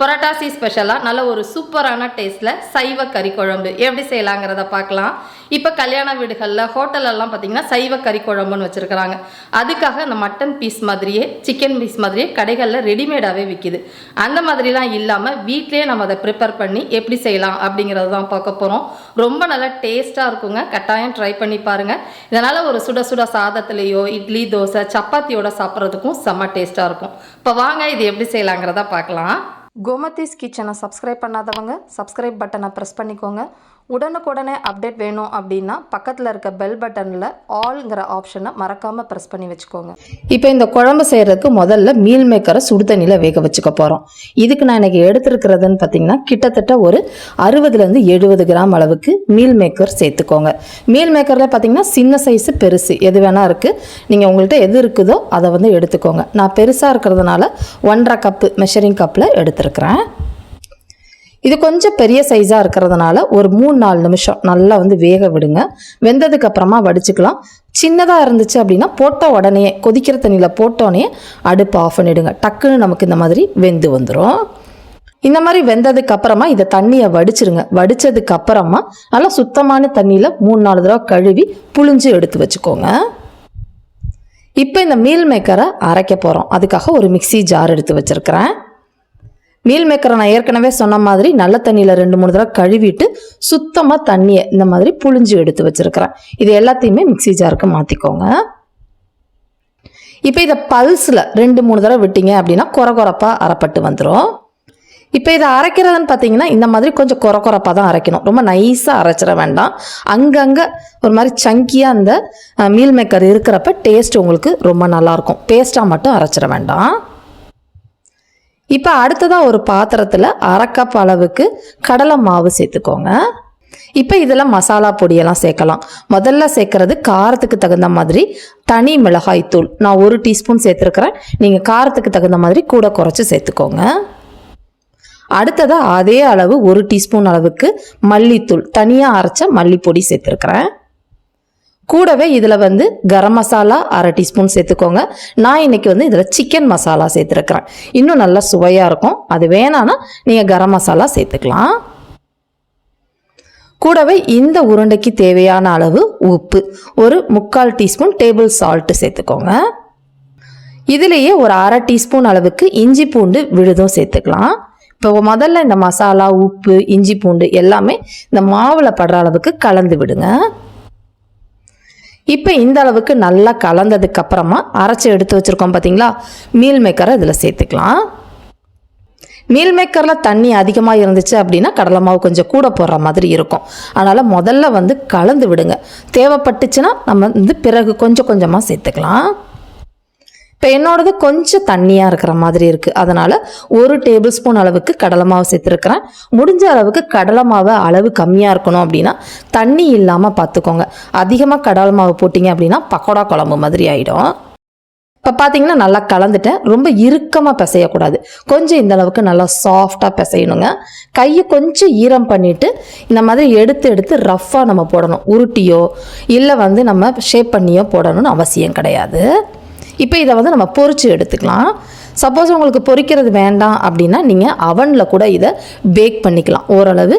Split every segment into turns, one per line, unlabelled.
புரட்டாசி ஸ்பெஷலாக நல்ல ஒரு சூப்பரான டேஸ்ட்டில் சைவ கறி குழம்பு. எப்படி செய்யலாங்கிறத பார்க்கலாம். இப்போ கல்யாண வீடுகளில் ஹோட்டலெல்லாம் பார்த்தீங்கன்னா சைவ கறி குழம்புன்னு வச்சுருக்கிறாங்க. அதுக்காக அந்த மட்டன் பீஸ் மாதிரியே சிக்கன் பீஸ் மாதிரியே கடைகளில் ரெடிமேடாகவே விற்கிது அந்த மாதிரிலாம் இல்லாமல் வீட்லேயே நம்ம அதை ப்ரிப்பேர் பண்ணி எப்படி செய்யலாம் அப்படிங்கிறது தான் பார்க்க போகிறோம் ரொம்ப நல்லா டேஸ்ட்டாக இருக்குங்க. கட்டாயம் ட்ரை பண்ணி பாருங்கள் இதனால் ஒரு சுட சுட சாதத்துலேயோ இட்லி தோசை சப்பாத்தியோட சாப்பிட்றதுக்கும் செம்ம டேஸ்ட்டாக இருக்கும். இப்போ வாங்க இது எப்படி செய்யலாங்கிறத பார்க்கலாம். கோமதிஸ் கிச்சனை சப்ஸ்கிரைப் பண்ணாதவங்க சப்ஸ்கிரைப் பட்டனை ப்ரெஸ் பண்ணிக்கோங்க. உடனுக்குடனே அப்டேட் வேணும் அப்படின்னா பக்கத்தில் இருக்க பெல் பட்டனில் ஆல்ங்கிற ஆப்ஷனை மறக்காமல் ப்ரெஸ் பண்ணி வச்சுக்கோங்க. இப்போ இந்த குழம்பு செய்கிறதுக்கு முதல்ல மீல் மேக்கரை சுடு தண்ணியில் வேக வச்சுக்க போகிறோம் இதுக்கு நான் இன்றைக்கி எடுத்துருக்கிறதுன்னு பார்த்தீங்கன்னா கிட்டத்தட்ட ஒரு அறுபதுலேருந்து எழுபது கிராம் அளவுக்கு மீல் மேக்கர் சேர்த்துக்கோங்க. மீல் மேக்கரில் பார்த்தீங்கன்னா சின்ன சைஸு பெருசு எது வேணால் இருக்குது நீங்கள் உங்கள்கிட்ட எது இருக்குதோ அதை வந்து எடுத்துக்கோங்க. நான் பெருசாக இருக்கிறதுனால ஒன்றரை கப்பு மெஷரிங் கப்பில் எடுத்துருக்கிறேன். இது கொஞ்சம் பெரிய சைஸாக இருக்கிறதுனால ஒரு மூணு நாலு நிமிஷம் நல்லா வந்து வேக விடுங்க. வெந்ததுக்கு அப்புறமா வடிச்சுக்கலாம். சின்னதாக இருந்துச்சு அப்படின்னா போட்ட உடனே கொதிக்கிற தண்ணியில் போட்டோடனே அடுப்பு ஆஃப் பண்ணிவிடுங்க டக்குன்னு நமக்கு இந்த மாதிரி வெந்து வந்துடும் இந்த மாதிரி வெந்ததுக்கு அப்புறமா இதை தண்ணியை வடிச்சிருங்க. வடித்ததுக்கு அப்புறமா நல்லா சுத்தமான தண்ணியில் மூணு நாலு தடவை கழுவி புழிஞ்சு எடுத்து வச்சுக்கோங்க. இப்போ இந்த மீல் மேக்கரை அரைக்க போகிறோம் அதுக்காக ஒரு மிக்ஸி ஜார் எடுத்து வச்சுருக்கிறேன். மீல் மேக்கரை நான் ஏற்கனவே சொன்ன மாதிரி நல்ல தண்ணியில் ரெண்டு மூணு தடவை கழுவிட்டு சுத்தமாக தண்ணியை இந்த மாதிரி புழிஞ்சு எடுத்து வச்சுருக்கிறேன். இது எல்லாத்தையுமே மிக்ஸி ஜாருக்கு மாற்றிக்கோங்க இப்போ இதை பல்ஸில் ரெண்டு மூணு தடவை விட்டீங்க அப்படின்னா கொர கொரப்பாக அரைப்பட்டு வந்துடும் இப்போ இதை அரைக்கிறதுன்னு பார்த்தீங்கன்னா இந்த மாதிரி கொஞ்சம் கொர கொரப்பாக தான் அரைக்கணும். ரொம்ப நைஸாக அரைச்சிட வேண்டாம். அங்கங்கே ஒரு மாதிரி சங்கியாக அந்த மீல் மேக்கர் இருக்கிறப்ப டேஸ்ட் உங்களுக்கு ரொம்ப நல்லாயிருக்கும் பேஸ்ட்டாக மட்டும் அரைச்சிட வேண்டாம். இப்போ அடுத்ததாக ஒரு பாத்திரத்தில் அரைக்கப் அளவுக்கு கடலை மாவு சேர்த்துக்கோங்க. இப்போ இதில் மசாலா பொடியெல்லாம் சேர்க்கலாம். முதல்ல சேர்க்கறது காரத்துக்கு தகுந்த மாதிரி தனி மிளகாய் தூள். நான் ஒரு டீஸ்பூன் சேர்த்துருக்குறேன். நீங்கள் காரத்துக்கு தகுந்த மாதிரி கூட குறைச்சி சேர்த்துக்கோங்க. அடுத்ததாக அதே அளவு ஒரு டீஸ்பூன் அளவுக்கு மல்லித்தூள். தனியாக அரைச்ச மல்லிப்பொடி சேர்த்துருக்குறேன். கூடவே இதில் வந்து கரம் மசாலா அரை டீஸ்பூன் சேர்த்துக்கோங்க. நான் இன்றைக்கி வந்து இதில் சிக்கன் மசாலா சேர்த்துருக்குறேன். இன்னும் நல்லா சுவையாக இருக்கும். அது வேணான்னா நீங்கள் கரம் மசாலா சேர்த்துக்கலாம். கூடவே இந்த உருண்டைக்கு தேவையான அளவு உப்பு. ஒரு முக்கால் டீஸ்பூன் டேபிள் சால்ட்டு சேர்த்துக்கோங்க. இதுலேயே ஒரு அரை டீஸ்பூன் அளவுக்கு இஞ்சி பூண்டு விழுதும் சேர்த்துக்கலாம். இப்போ முதல்ல இந்த மசாலா உப்பு இஞ்சி பூண்டு எல்லாமே இந்த மாவில் படுற அளவுக்கு கலந்து விடுங்க. இப்போ இந்த அளவுக்கு நல்லா கலந்ததுக்கு அப்புறமா அரைச்சி எடுத்து வச்சுருக்கோம் பார்த்தீங்களா மீல் மேக்கரை இதில் சேர்த்துக்கலாம். மீல் மேக்கரில் தண்ணி அதிகமாக இருந்துச்சு அப்படின்னா கடலை மாவு கொஞ்சம் கூட போடுற மாதிரி இருக்கும். அதனால் முதல்ல வந்து கலந்து விடுங்க. தேவைப்பட்டுச்சுன்னா நம்ம வந்து பிறகு கொஞ்சம் கொஞ்சமாக சேர்த்துக்கலாம். இப்போ என்னோடது கொஞ்சம் தண்ணியாக இருக்கிற மாதிரி இருக்குது அதனால் ஒரு டேபிள் ஸ்பூன் அளவுக்கு கடலை மாவு சேர்த்துருக்கிறேன். முடிஞ்ச அளவுக்கு கடலை மாவு அளவு கம்மியாக இருக்கணும் அப்படின்னா தண்ணி இல்லாமல் பார்த்துக்கோங்க அதிகமாக கடலை மாவு போட்டிங்க அப்படின்னா பக்கோடா குழம்பு மாதிரி ஆகிடும் இப்போ பார்த்தீங்கன்னா நல்லா கலந்துட்டேன். ரொம்ப இறுக்கமாக பிசையக்கூடாது. கொஞ்சம் இந்த அளவுக்கு நல்லா சாஃப்டாக பிசையணுங்க. கையை கொஞ்சம் ஈரம் பண்ணிவிட்டு இந்த மாதிரி எடுத்து எடுத்து ரஃப்பாக நம்ம போடணும். உருட்டியோ இல்லை வந்து நம்ம ஷேப் பண்ணியோ போடணும்னு அவசியம் கிடையாது. இப்போ இதை வந்து நம்ம பொறிச்சு எடுத்துக்கலாம். சப்போஸ் உங்களுக்கு பொறிக்கிறது வேண்டாம் அப்படின்னா நீங்கள் அவனில் கூட இதை பேக் பண்ணிக்கலாம். ஓரளவு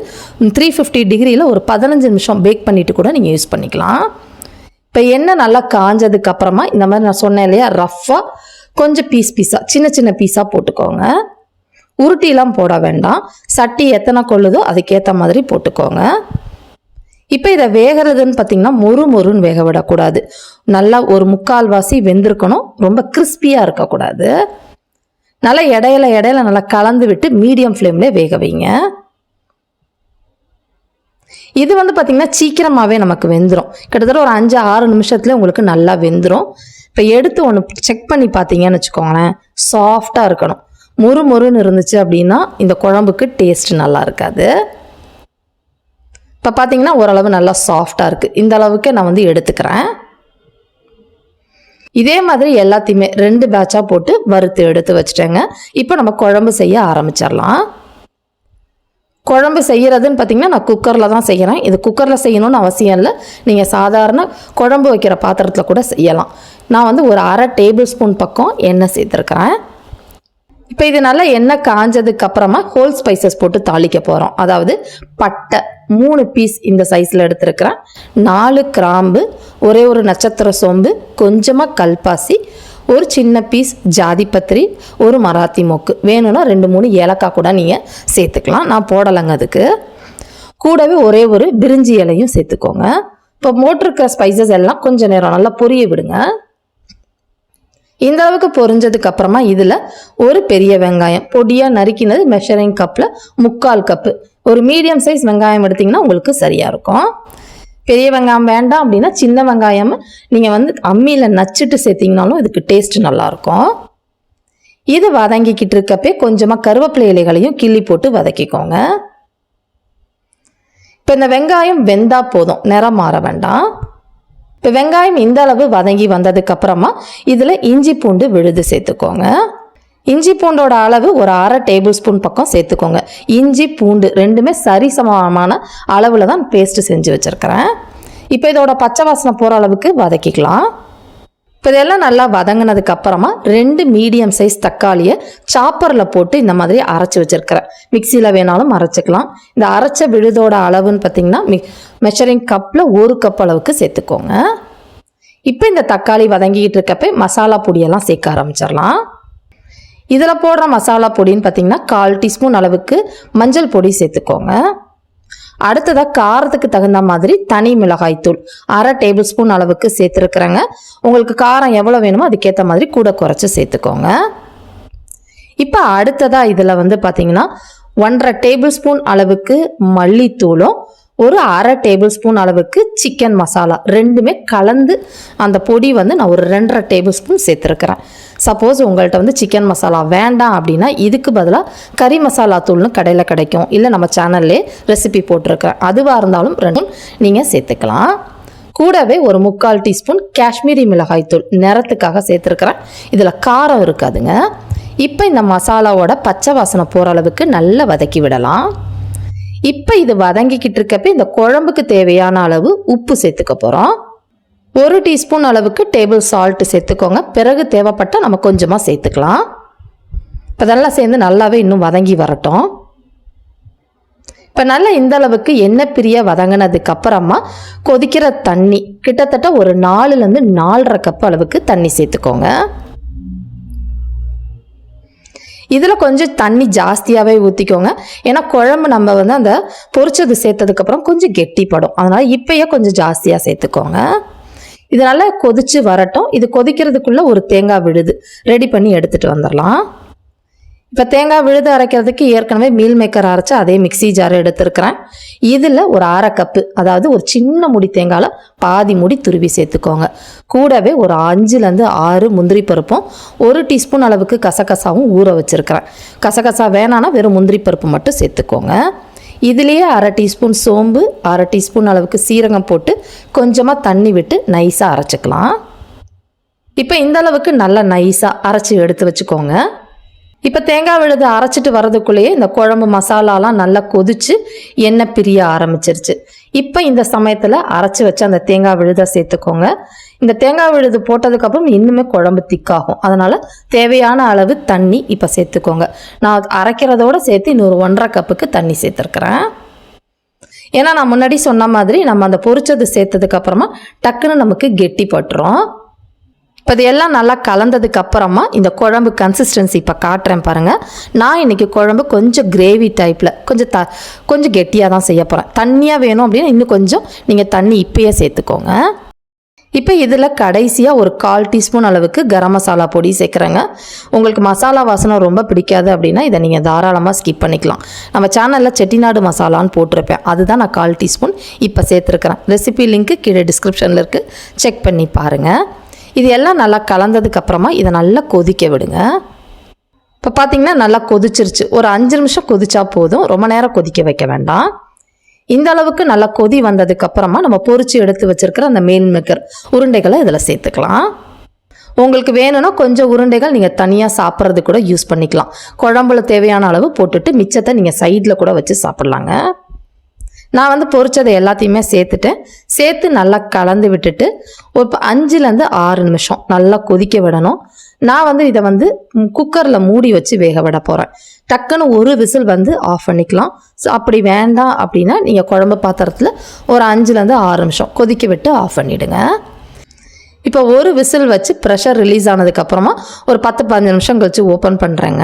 த்ரீ ஃபிஃப்டி டிகிரியில் ஒரு பதினஞ்சு நிமிஷம் பேக் பண்ணிவிட்டு கூட நீங்கள் யூஸ் பண்ணிக்கலாம். இப்போ எண்ணெய் நல்லா காஞ்சதுக்கு அப்புறமா இந்த மாதிரி நான் சொன்னேன் இல்லையா ரஃப்பாக கொஞ்சம் பீஸ் பீஸாக சின்ன சின்ன பீஸாக போட்டுக்கோங்க. உருட்டிலாம் போட வேண்டாம். சட்டி எத்தனை கொள்ளுதோ அதுக்கேற்ற மாதிரி போட்டுக்கோங்க. இப்போ இதை வேகிறதுன்னு பார்த்தீங்கன்னா மொறு மொறுன்னு வேக விடக்கூடாது. நல்லா ஒரு முக்கால்வாசி வெந்திருக்கணும். ரொம்ப கிறிஸ்பியாக இருக்கக்கூடாது. நல்லா இடையில இடையில நல்லா கலந்து விட்டு மீடியம் ஃப்ளேம்லேயே வேக வைங்க. இது வந்து பார்த்திங்கன்னா சீக்கிரமாகவே நமக்கு வெந்துடும் கிட்டத்தட்ட ஒரு அஞ்சு ஆறு நிமிஷத்துல உங்களுக்கு நல்லா வெந்துடும் இப்போ எடுத்து ஒன்று செக் பண்ணி பார்த்தீங்கன்னு வச்சுக்கோங்களேன். சாஃப்டாக இருக்கணும். மொறு மொறுன்னு இருந்துச்சு அப்படின்னா இந்த குழம்புக்கு டேஸ்ட் நல்லா இருக்காது. இப்போ பார்த்தீங்கன்னா ஓரளவு நல்லா சாஃப்டாக இருக்குது இந்த அளவுக்கு நான் வந்து எடுத்துக்கிறேன். இதே மாதிரி எல்லாத்தையுமே ரெண்டு பேட்சாக போட்டு வறுத்து எடுத்து வச்சுட்டேங்க. இப்போ நம்ம குழம்பு செய்ய ஆரம்பிச்சிடலாம். குழம்பு செய்கிறதுன்னு பார்த்தீங்கன்னா நான் குக்கரில் தான் செய்கிறேன் இது குக்கரில் செய்யணும்னு அவசியம் இல்லை. நீங்கள் சாதாரண குழம்பு வைக்கிற பாத்திரத்தில் கூட செய்யலாம். நான் வந்து ஒரு அரை டேபிள் ஸ்பூன் பக்கம் எண்ணெய் சேர்த்துருக்குறேன். இப்போ இது நல்லா எண்ணெய் காஞ்சதுக்கு அப்புறமா ஹோல் ஸ்பைசஸ் போட்டு தாளிக்க போகிறோம் அதாவது பட்டை மூணு பீஸ் இந்த சைஸில் எடுத்துருக்கிறேன். நாலு கிராம்பு ஒரே ஒரு நட்சத்திர சோம்பு கொஞ்சமாக கல்பாசி ஒரு சின்ன பீஸ் ஜாதிப்பத்திரி ஒரு மராத்தி மொக்கு. வேணும்னா ரெண்டு மூணு ஏலக்காய் கூட நீங்கள் சேர்த்துக்கலாம். நான் போடலைங்க அதுக்கு. கூடவே ஒரே ஒரு பிரிஞ்சி இலையும் சேர்த்துக்கோங்க. இப்போ மோட்டிருக்கிற ஸ்பைசஸ் எல்லாம் கொஞ்சம் நேரம் நல்லா பொரிய விடுங்க. இந்த அளவுக்கு பொரிஞ்சதுக்கு அப்புறமா இதில் ஒரு பெரிய வெங்காயம் பொடியாக நறுக்கினது மெஷரிங் கப்பில் முக்கால் கப்பு ஒரு மீடியம் சைஸ் வெங்காயம் எடுத்திங்கன்னா உங்களுக்கு சரியாக இருக்கும். பெரிய வெங்காயம் வேண்டாம் அப்படின்னா சின்ன வெங்காயம் நீங்கள் வந்து அம்மியில் நச்சுட்டு சேர்த்திங்கனாலும் இதுக்கு டேஸ்ட் நல்லாயிருக்கும் இது வதங்கிக்கிட்டு இருக்கப்பே கொஞ்சமாக கருவேப்பிலை இலைகளையும் கிள்ளி போட்டு வதக்கிக்கோங்க. இப்போ இந்த வெங்காயம் வெந்தா போதும். நிறம் மாற வேண்டாம். இப்போ வெங்காயம் இந்த அளவு வதங்கி வந்ததுக்கு அப்புறமா இதில் இஞ்சி பூண்டு விழுது சேர்த்துக்கோங்க. இஞ்சி பூண்டோட அளவு ஒரு அரை டேபிள் ஸ்பூன் பக்கம் சேர்த்துக்கோங்க. இஞ்சி பூண்டு ரெண்டுமே சரிசமமான அளவில் தான் பேஸ்ட்டு செஞ்சு வச்சுருக்கிறேன். இப்போ இதோட பச்சை வாசனை போகிற அளவுக்கு வதக்கிக்கலாம். இப்போ இதெல்லாம் நல்லா வதங்கினதுக்கு அப்புறமா ரெண்டு மீடியம் சைஸ் தக்காளியை சாப்பரில் போட்டு இந்த மாதிரி அரைச்சி வச்சிருக்கிறேன். மிக்சியில் வேணாலும் அரைச்சிக்கலாம். இந்த அரைச்ச விழுதோட அளவுன்னு பார்த்தீங்கன்னா மி மெஷரிங் கப்பில் ஒரு கப் அளவுக்கு சேர்த்துக்கோங்க. இப்போ இந்த தக்காளி வதங்கிக்கிட்டு இருக்கப்ப மசாலா பொடியெல்லாம் சேர்க்க ஆரம்பிச்சிடலாம். இதில் போடுற மசாலா பொடின்னு பார்த்தீங்கன்னா கால் டீஸ்பூன் அளவுக்கு மஞ்சள் பொடி சேர்த்துக்கோங்க. அடுத்ததாக காரத்துக்கு தகுந்த மாதிரி தனி மிளகாய்த்தூள் அரை டேபிள் ஸ்பூன் அளவுக்கு சேர்த்துருக்குறேங்க. உங்களுக்கு காரம் எவ்வளோ வேணுமோ அதுக்கேற்ற மாதிரி கூட குறைச்சி சேர்த்துக்கோங்க. இப்போ அடுத்ததாக இதில் வந்து பார்த்தீங்கன்னா ஒன்றரை டேபிள் ஸ்பூன் அளவுக்கு மல்லித்தூளும் ஒரு அரை டேபிள் ஸ்பூன் அளவுக்கு சிக்கன் மசாலா ரெண்டுமே கலந்து அந்த பொடி வந்து நான் ஒரு ரெண்டரை டேபிள் ஸ்பூன் சேர்த்துருக்கிறேன். சப்போஸ் உங்கள்கிட்ட வந்து சிக்கன் மசாலா வேண்டாம் அப்படின்னா இதுக்கு பதிலாக கறி மசாலா தூள்னு கடையில் கிடைக்கும். இல்லை நம்ம சேனல்லே ரெசிபி போட்டிருக்கிறேன். அதுவாக இருந்தாலும் ரெண்டும் நீங்கள் சேர்த்துக்கலாம். கூடவே ஒரு முக்கால் டீஸ்பூன் காஷ்மீரி மிளகாய் தூள் நிறத்துக்காக சேர்த்துருக்குறேன். இதில் காரம் இருக்காதுங்க. இப்போ இந்த மசாலாவோட பச்சை வாசனை போகிற அளவுக்கு நல்லா வதக்கி விடலாம். இப்போ இது வதங்கிக்கிட்டு இருக்கப்ப இந்த குழம்புக்கு தேவையான அளவு உப்பு சேர்த்துக்க போகிறோம் ஒரு டீஸ்பூன் அளவுக்கு டேபிள் சால்ட் சேர்த்துக்கோங்க. பிறகு தேவைப்பட்டால் நம்ம கொஞ்சமாக சேர்த்துக்கலாம். இப்போ இதெல்லாம் சேர்ந்து நல்லாவே இன்னும் வதங்கி வரட்டும். இப்போ நல்லா இந்த அளவுக்கு எண்ணெய் பிரிய வதங்கினதுக்கு அப்புறமா கொதிக்கிற தண்ணி கிட்டத்தட்ட ஒரு நாலுலேருந்து நாலரை கப் அளவுக்கு தண்ணி சேர்த்துக்கோங்க. இதில் கொஞ்சம் தண்ணி ஜாஸ்தியாகவே ஊற்றிக்கோங்க ஏன்னா குழம்பு நம்ம வந்து அந்த பொரிச்சது சேர்த்ததுக்கப்புறம் கொஞ்சம் கெட்டிப்படும். அதனால் இப்பயே கொஞ்சம் ஜாஸ்தியாக சேர்த்துக்கோங்க. இது நல்லா கொதித்து வரட்டும். இது கொதிக்கிறதுக்குள்ளே ஒரு தேங்காய் விழுது. ரெடி பண்ணி எடுத்துகிட்டு வந்துடலாம் இப்போ தேங்காய் விழுது அரைக்கிறதுக்கு ஏற்கனவே மீல் மேக்கர் அரைச்சி அதே மிக்ஸி ஜார் எடுத்துருக்கிறேன். இதில் ஒரு அரை கப்பு அதாவது ஒரு சின்ன முடி தேங்காயில் பாதி முடி துருவி சேர்த்துக்கோங்க. கூடவே ஒரு அஞ்சுலேருந்து ஆறு முந்திரி பருப்பும் ஒரு டீஸ்பூன் அளவுக்கு கசகசாவும் ஊற வச்சுருக்கிறேன். கசகசா வேணான்னா வெறும் முந்திரி பருப்பு மட்டும் சேர்த்துக்கோங்க. இதுலேயே அரை டீஸ்பூன் சோம்பு அரை டீஸ்பூன் அளவுக்கு சீரகம் போட்டு கொஞ்சமாக தண்ணி விட்டு நைஸாக அரைச்சிக்கலாம். இப்போ இந்த அளவுக்கு நல்லா நைஸாக அரைச்சி எடுத்து வச்சுக்கோங்க. இப்போ தேங்காய் விழுது அரைச்சிட்டு வர்றதுக்குள்ளேயே இந்த குழம்பு மசாலாலாம் நல்லா கொதிச்சு எண்ணெய் பிரிய ஆரம்பிச்சிருச்சு. இப்போ இந்த சமயத்தில் அரைச்சி வச்சு அந்த தேங்காய் விழுதை சேர்த்துக்கோங்க. இந்த தேங்காய் விழுது போட்டதுக்கப்புறம் இன்னுமே குழம்பு திக்காகும். அதனால் தேவையான அளவு தண்ணி இப்போ சேர்த்துக்கோங்க. நான் அரைக்கிறதோட சேர்த்து இன்னொரு ஒன்றரை கப்புக்கு தண்ணி சேர்த்துருக்குறேன். ஏன்னா நான் முன்னாடி சொன்ன மாதிரி நம்ம அந்த பொரிச்சது சேர்த்ததுக்கப்புறமா டக்குன்னு நமக்கு கெட்டி பட்டுரும். இப்போ இதெல்லாம் நல்லா கலந்ததுக்கு அப்புறமா இந்த குழம்பு கன்சிஸ்டன்சி இப்போ காட்டுறேன் பாருங்கள் நான் இன்னைக்கு குழம்பு கொஞ்சம் கிரேவி டைப்பில் கொஞ்சம் த கொஞ்சம் கெட்டியாக தான் செய்ய போகிறேன் தண்ணியாக வேணும் அப்படின்னா இன்னும் கொஞ்சம் நீங்கள் தண்ணி இப்பயே சேர்த்துக்கோங்க. இப்போ இதில் கடைசியாக ஒரு கால் டீஸ்பூன் அளவுக்கு கரம் மசாலா பொடி சேர்க்குறேங்க. உங்களுக்கு மசாலா வாசனை ரொம்ப பிடிக்காது அப்படின்னா இதை நீங்கள் தாராளமாக ஸ்கிப் பண்ணிக்கலாம். நம்ம சேனலில் செட்டிநாடு மசாலான்னு போட்டிருப்பேன். அதுதான் நான் கால் டீஸ்பூன் இப்போ சேர்த்துருக்குறேன். ரெசிபி லிங்க்கு கீழே டிஸ்கிரிப்ஷனில் இருக்குது செக் பண்ணி பாருங்கள் இது எல்லாம் நல்லா கலந்ததுக்கு அப்புறமா இதை நல்லா கொதிக்க விடுங்க. இப்போ பார்த்தீங்கன்னா நல்லா கொதிச்சிருச்சு. ஒரு அஞ்சு நிமிஷம் கொதிச்சா போதும். ரொம்ப நேரம் கொதிக்க வைக்க வேண்டாம். இந்த அளவுக்கு நல்லா கொதி வந்ததுக்கப்புறமா நம்ம பொறிச்சு எடுத்து வச்சிருக்கிற அந்த மேல்மேக்கர் உருண்டைகளை இதில் சேர்த்துக்கலாம். உங்களுக்கு வேணும்னா கொஞ்சம் உருண்டைகள் நீங்கள் தனியாக சாப்பிட்றது கூட யூஸ் பண்ணிக்கலாம். குழம்புல தேவையான அளவு போட்டுட்டு மிச்சத்தை நீங்கள் சைடில் கூட வச்சு சாப்பிட்லாங்க. நான் வந்து பொரிச்சதை எல்லாத்தையுமே சேர்த்துட்டேன் சேர்த்து நல்லா கலந்து விட்டுட்டு ஒரு இப்போ அஞ்சுலேருந்து ஆறு நிமிஷம் நல்லா கொதிக்க விடணும். நான் வந்து இதை வந்து குக்கரில் மூடி வச்சு வேக விட போகிறேன் டக்குன்னு ஒரு விசில் வந்து ஆஃப் பண்ணிக்கலாம். ஸோ அப்படி வேண்டாம் அப்படின்னா நீங்கள் குழம்பு பாத்திரத்தில் ஒரு அஞ்சுலேருந்து ஆறு நிமிஷம் கொதிக்க விட்டு ஆஃப் பண்ணிவிடுங்க இப்போ ஒரு விசில் வச்சு ப்ரெஷர் ரிலீஸ் ஆனதுக்கப்புறமா ஒரு பத்து பதினஞ்சு நிமிஷம் கழிச்சு ஓப்பன் பண்ணுறேங்க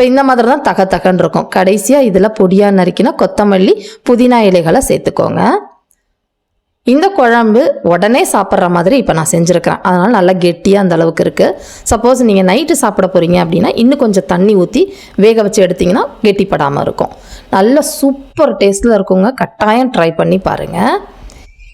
இப்போ இந்த மாதிரி தான் தக தகன்னு இருக்கும். கடைசியாக இதில் பொடியாக நறுக்கினா கொத்தமல்லி புதினா இலைகளை சேர்த்துக்கோங்க. இந்த குழம்பு உடனே சாப்பிட்ற மாதிரி இப்போ நான் செஞ்சுருக்கிறேன். அதனால் நல்லா கெட்டியாக அந்த அளவுக்கு இருக்குது சப்போஸ் நீங்கள் நைட்டு சாப்பிட போகிறீங்க அப்படின்னா இன்னும் கொஞ்சம் தண்ணி ஊற்றி வேக வச்சு எடுத்திங்கன்னா கெட்டிப்படாமல் இருக்கும். நல்ல சூப்பர் டேஸ்ட்டில் இருக்குங்க. கட்டாயம் ட்ரை பண்ணி பாருங்கள்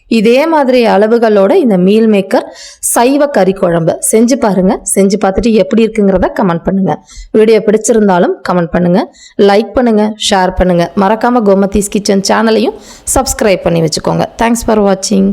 இதே மாதிரி அளவுகளோட இந்த மீல் மேக்கர் சைவ கறி குழம்பு. செஞ்சு பாருங்க. செஞ்சு பார்த்துட்டு எப்படி இருக்குங்கிறத கமெண்ட் பண்ணுங்க. வீடியோ பிடிச்சிருந்தாலும் கமெண்ட் பண்ணுங்க. லைக் பண்ணுங்க. ஷேர் பண்ணுங்க. மறக்காம கோமதீஸ் கிச்சன் சேனலையும் சப்ஸ்கிரைப் பண்ணி வச்சுக்கோங்க. தேங்க்ஸ் ஃபார் வாட்சிங்